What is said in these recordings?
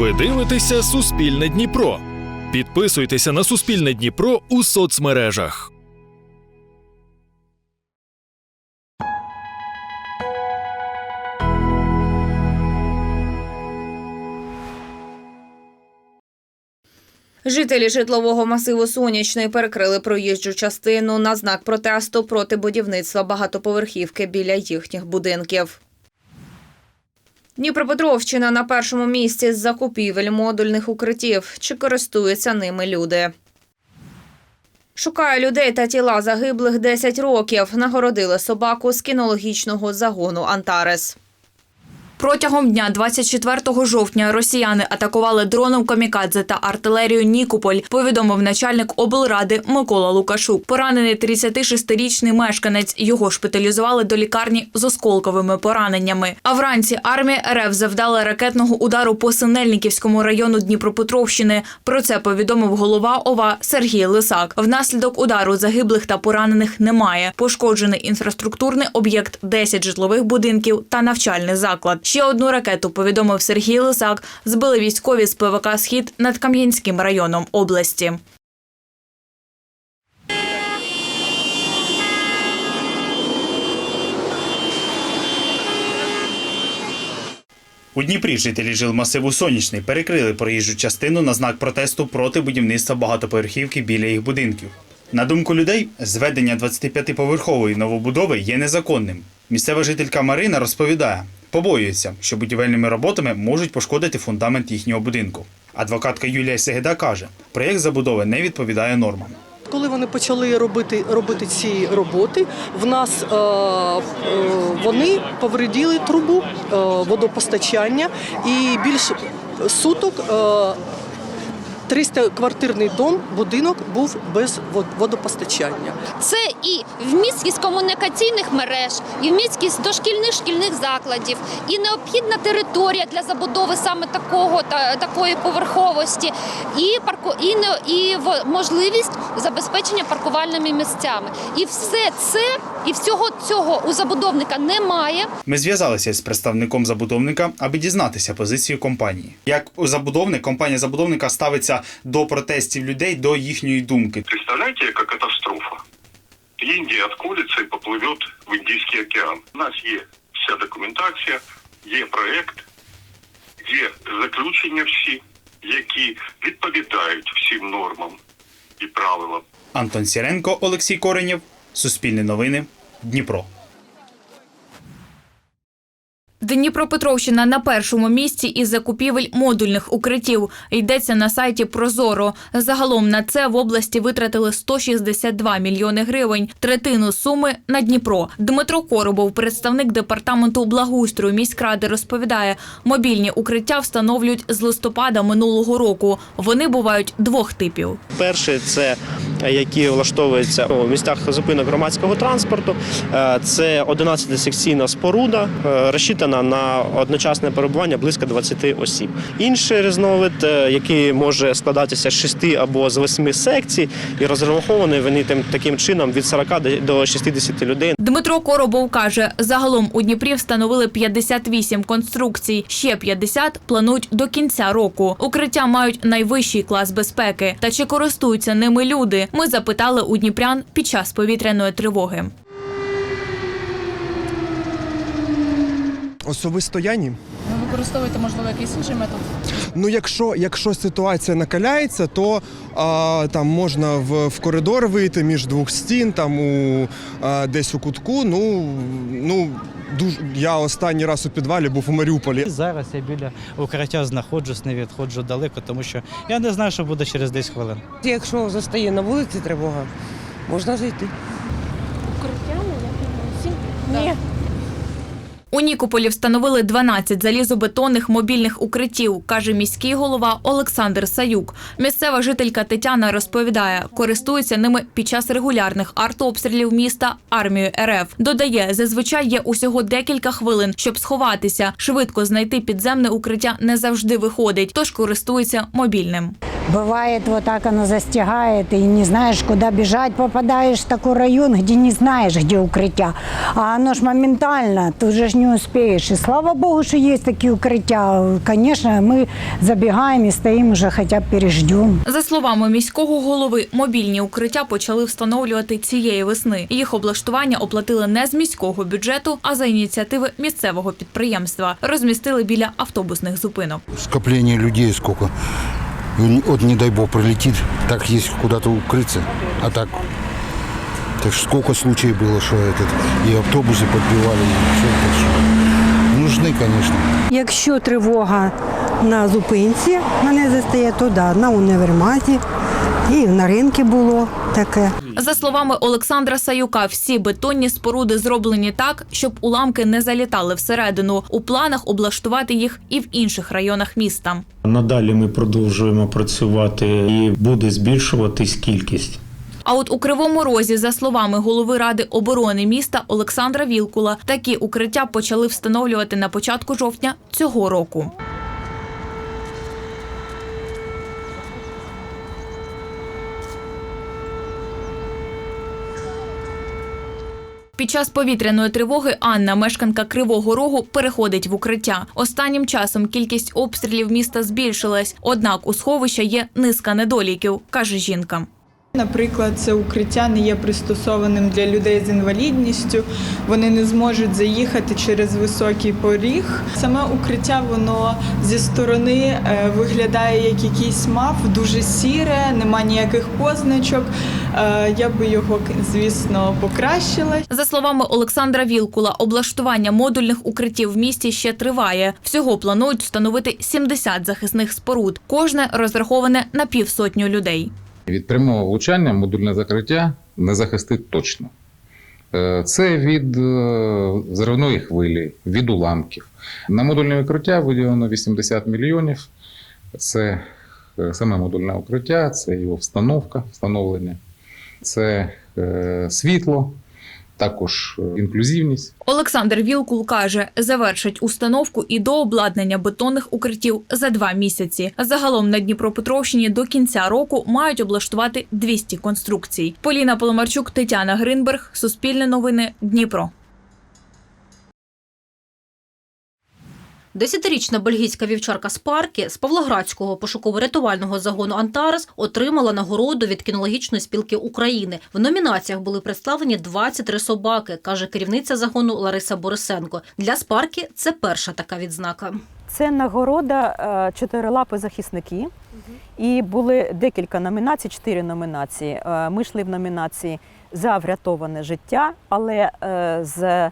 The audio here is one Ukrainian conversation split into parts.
Ви дивитеся Суспільне Дніпро. Підписуйтеся на Суспільне Дніпро у соцмережах. Жителі житлового масиву Сонячний перекрили проїжджу частину на знак протесту проти будівництва багатоповерхівки біля їхніх будинків. Дніпропетровщина на першому місці з закупівель модульних укриттів. Чи користуються ними люди? Шукає людей та тіла загиблих 10 років. Нагородили собаку з кінологічного загону Антарес. Протягом дня 24 жовтня росіяни атакували дроном камікадзе та артилерію Нікополь, повідомив начальник облради Микола Лукашук. Поранений 36-річний мешканець. Його шпиталізували до лікарні з осколковими пораненнями. А вранці армія РФ завдала ракетного удару по Синельниківському району Дніпропетровщини. Про це повідомив голова ОВА Сергій Лисак. Внаслідок удару загиблих та поранених немає. Пошкоджений інфраструктурний об'єкт, 10 житлових будинків та навчальний заклад. Ще одну ракету повідомив Сергій Лисак. Збили військові з ПВК Схід над Кам'янським районом області. У Дніпрі жителі жилмасиву Сонячний перекрили проїжджу частину на знак протесту проти будівництва багатоповерхівки біля їх будинків. На думку людей, зведення 25-поверхової новобудови є незаконним. Місцева жителька Марина розповідає, побоюється, що будівельними роботами можуть пошкодити фундамент їхнього будинку. Адвокатка Юлія Сегеда каже, проєкт забудови не відповідає нормам. Коли вони почали робити, робити ці роботи, в нас е, е, вони повредили трубу е, водопостачання і більш суток е, 300-квартирний дом, будинок був без водопостачання. Це і вмісткість комунікаційних мереж, і вмісткість дошкільних шкільних закладів, і необхідна територія для забудови саме такого та такої поверховості, і парко і не і в- можливість забезпечення паркувальними місцями. І все це і всього цього у забудовника немає. Ми зв'язалися з представником забудовника, аби дізнатися позицію компанії. Як забудовник, компанія забудовника ставиться до протестів людей, до їхньої думки. Представляете, яка катастрофа? Индия отколется и поплывет в Индийский океан. У нас є вся документація, є проект, є заключення всі, які відповідають всім нормам і правилам. Антон Сіренко, Олексій Коренєв, Суспільне новини, Дніпро. Дніпропетровщина на першому місці із закупівель модульних укриттів. Йдеться на сайті Прозоро. Загалом на це в області витратили 162 мільйони гривень. Третину суми на Дніпро. Дмитро Коробов, представник департаменту благоустрою міськради, розповідає, мобільні укриття встановлюють з листопада минулого року. Вони бувають двох типів. Перший це які влаштовуються у місцях зупинок громадського транспорту. Е, Це 11-секційна споруда, е, розчитана на одночасне перебування близько 20 осіб. Інший різновид, е, який може складатися з 6 або з 8 секцій, і розрахований вони таким чином від 40 до- до 60 людей. Дмитро Коробов каже, загалом у Дніпрі встановили 58 конструкцій. Ще 50 планують до кінця року. Укриття мають найвищий клас безпеки. Та чи користуються ними люди? Ми запитали у дніпрян під час повітряної тривоги. Особисто я ні. Ви використовуєте, можливо, якийсь інший метод? Ну, якщо, якщо ситуація накаляється, то а, там можна в, в коридор вийти між двох стін, там у а, десь у кутку. Ну, ну дуже я останній раз у підвалі був у Маріуполі. Зараз я біля укриття знаходжусь, не відходжу далеко, тому що я не знаю, що буде через 10 хвилин. Якщо застає на вулиці тривога, можна зайти. У Нікополі встановили 12 залізобетонних мобільних укриттів, каже міський голова Олександр Саюк. Місцева жителька Тетяна розповідає, користується ними під час регулярних артобстрілів міста армією РФ. Додає, зазвичай є усього декілька хвилин, щоб сховатися. Швидко знайти підземне укриття не завжди виходить, тож користується мобільним. Бывает вот так оно застигает, и не знаешь, куда бежать, попадаешь в такой район, где не знаешь, где укрытия. А оно ж моментально, тут же ж не успеешь. И слава богу, что есть такие укрытия. Конечно, мы забегаем и стоим уже хотя бы переждем. За словами міського голови, мобільні укриття почали встановлювати цієї весни. Їх облаштування оплатили не з міського бюджету, а за ініціативи місцевого підприємства. Розмістили біля автобусних зупинок. скопление людей сколько. И Вот не дай бог прилетит, так есть куда-то укрыться. А так, так что сколько случаев было, что этот, и автобусы подбивали, и все так что нужны, конечно. Якщо тривога на зупинці мене застає, то да, на універмазі і на ринку було таке. За словами Олександра Саюка, всі бетонні споруди зроблені так, щоб уламки не залітали всередину. У планах облаштувати їх і в інших районах міста. Надалі ми продовжуємо працювати і буде збільшуватись кількість. А от у Кривому Розі, за словами голови ради оборони міста Олександра Вілкула, такі укриття почали встановлювати на початку жовтня цього року. Під час повітряної тривоги Анна, мешканка Кривого Рогу, переходить в укриття. Останнім часом кількість обстрілів міста збільшилась. Однак у сховища є низка недоліків, каже жінка. Наприклад, це укриття не є пристосованим для людей з інвалідністю. Вони не зможуть заїхати через високий поріг. Саме укриття воно зі сторони е, виглядає як якийсь маф, дуже сіре, нема ніяких позначок. Е, Я би його, звісно, покращила. За словами Олександра Вілкула, облаштування модульних укриттів в місті ще триває. Всього планують встановити 70 захисних споруд. Кожне розраховане на півсотню людей. Від прямого влучання модульне закриття не захистить точно. Е, Це від зривної взривної хвилі, від уламків. На модульне укриття виділено 80 мільйонів. Це е, саме модульне укриття, це його встановка, встановлення, це е, світло, також е, інклюзивність. Олександр Вілкул каже, завершать установку і до обладнання бетонних укриттів за два місяці. Загалом на Дніпропетровщині до кінця року мають облаштувати 200 конструкцій. Поліна Поломарчук, Тетяна Гринберг, Суспільне новини, Дніпро. Десятирічна бельгійська вівчарка Спаркі з Павлоградського пошуково-рятувального загону Антарес отримала нагороду від кінологічної спілки України. В номінаціях були представлені 23 собаки, каже керівниця загону Лариса Борисенко. Для Спаркі це перша така відзнака. Це нагорода е, чотирилапи захисники. І були декілька номінацій, чотири номінації. Е, Ми йшли в номінації за врятоване життя, але е, з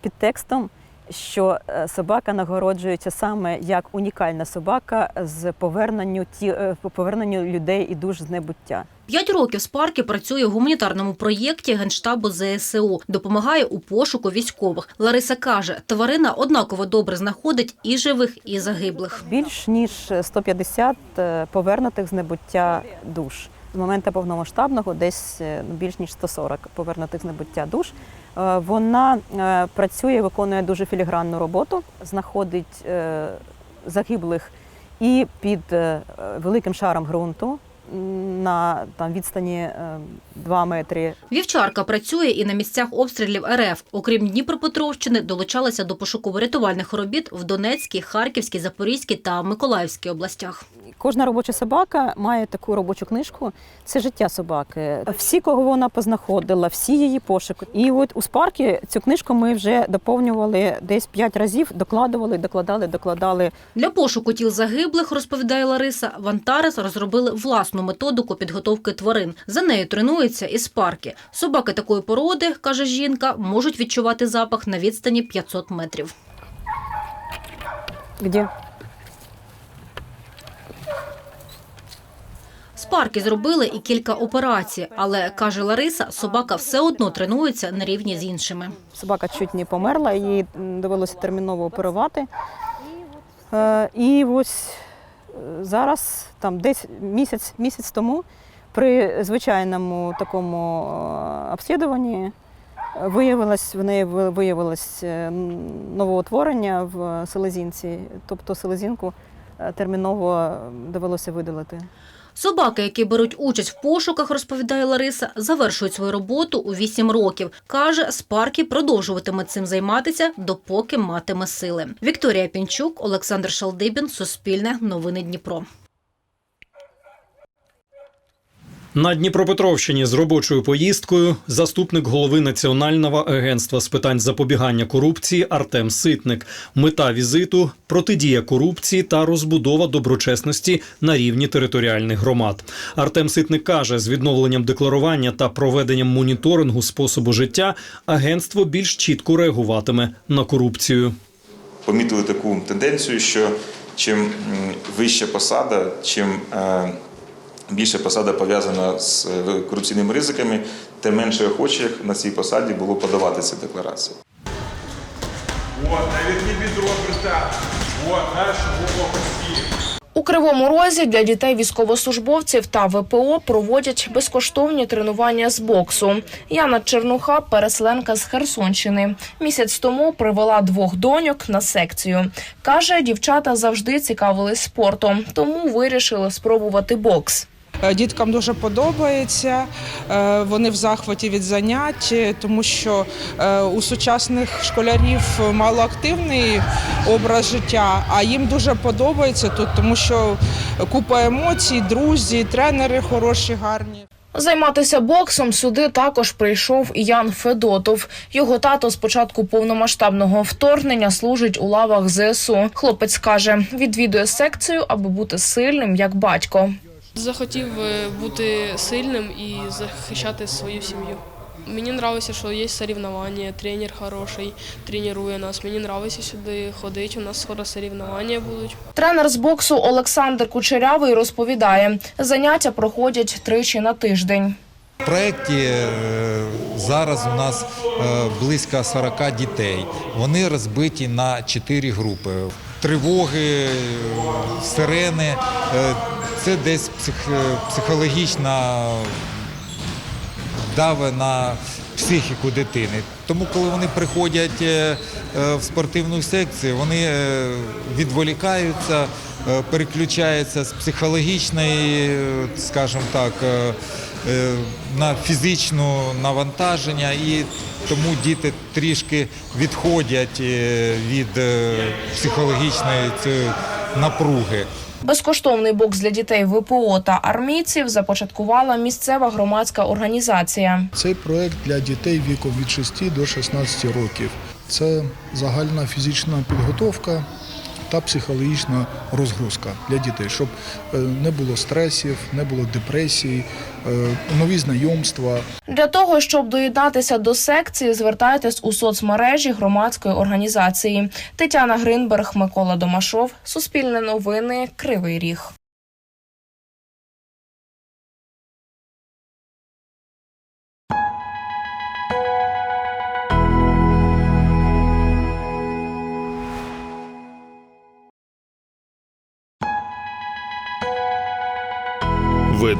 підтекстом, що е, собака нагороджується саме як унікальна собака з поверненню ті е, поверненню людей і душ з небуття. П'ять років Спаркі працює в гуманітарному проєкті Генштабу ЗСУ, допомагає у пошуку військових. Лариса каже, тварина однаково добре знаходить і живих, і загиблих. Більш ніж 150 е, повернутих з небуття душ. З моменту повномасштабного десь ну, більш ніж 140 повернутих з небуття душ. Е, Вона е, працює, виконує дуже філігранну роботу, знаходить е, загиблих і під великим шаром ґрунту на там, відстані е, 2 метри Вівчарка працює і на місцях обстрілів РФ. Окрім Дніпропетровщини, долучалася до пошуково-рятувальних робіт в Донецькій, Харківській, Запорізькій та Миколаївській областях. Кожна робоча собака має таку робочу книжку. Це життя собаки. Всі, кого вона познаходила, всі її пошуки. І от у спаркі цю книжку ми вже доповнювали десь п'ять разів, докладували, докладали, докладали. Для пошуку тіл загиблих, розповідає Лариса, в Антарес розробили власну методику підготовки тварин. За нею тренуються і спарки. Собаки такої породи, каже жінка, можуть відчувати запах на відстані 500 метрів. Де? Спарки зробили і кілька операцій, але каже Лариса, собака все одно тренується на рівні з іншими. Собака чуть не померла, її довелося терміново оперувати. Е, І ось зараз, там десь місяць, місяць тому, при звичайному такому е, обслідуванні е, виявилось, в неї виявилось е, новоутворення в селезінці, тобто селезінку терміново довелося видалити. Собаки, які беруть участь в пошуках, розповідає Лариса, завершують свою роботу у 8 років. Каже, Спаркі продовжуватиме цим займатися, допоки матиме сили. Вікторія Пінчук, Олександр Шалдибін, Суспільне, Новини Дніпро. На Дніпропетровщині з робочою поїздкою заступник голови Національного агентства з питань запобігання корупції Артем Ситник. Мета візиту протидія корупції та розбудова доброчесності на рівні територіальних громад. Артем Ситник каже, з відновленням декларування та проведенням моніторингу способу життя агентство більш чітко реагуватиме на корупцію. помітили таку тенденцію, що чим вища посада, чим е, більше посада пов'язана з е, корупційними ризиками, тим менше охочих на цій посаді було подавати ці декларації. От, навіть бідро. От, наш Бог У Кривому Розі для дітей військовослужбовців та ВПО проводять безкоштовні тренування з боксу. Яна Чернуха, переселенка з Херсонщини, місяць тому привела двох доньок на секцію. каже, дівчата завжди цікавились спортом, тому вирішили спробувати бокс. Діткам дуже подобається, е, вони в захваті від занять, тому що е, у сучасних школярів малоактивний образ життя, а їм дуже подобається тут, тому що купа емоцій, друзі, тренери хороші, гарні. Займатися боксом сюди також прийшов Ян Федотов. Його тато з початку повномасштабного вторгнення служить у лавах ЗСУ. Хлопець каже, відвідує секцію, аби бути сильним як батько. Захотів е, бути сильним і захищати свою сім'ю. Мені подобається, що є соревнування, тренер хороший, тренує нас. Мені подобається сюди ходити. У нас скоро соревнування будуть. Тренер з боксу Олександр Кучерявий розповідає, заняття проходять тричі на тиждень. В проєкті е, зараз у нас е, близько 40 дітей. Вони розбиті на 4 групи. Тривоги, е, сирени е, це десь псих- психологічна дави на психіку дитини. Тому, коли вони приходять е, е, в спортивну секцію, вони е, відволікаються, е, переключаються з психологічної, е, скажімо так, е, е, на фізичне навантаження, і тому діти трішки відходять е, від е, психологічної напруги. Безкоштовний бокс для дітей ВПО та армійців започаткувала місцева громадська організація. Цей проект для дітей віком від 6 до 16 років. Це загальна фізична підготовка та психологічна розгрузка для дітей, щоб е, не було стресів, не було депресій, е, нові знайомства. Для того щоб доєднатися до секції, звертайтесь у соцмережі громадської організації. Тетяна Гринберг, Микола Домашов, Суспільне новини, Кривий Ріг.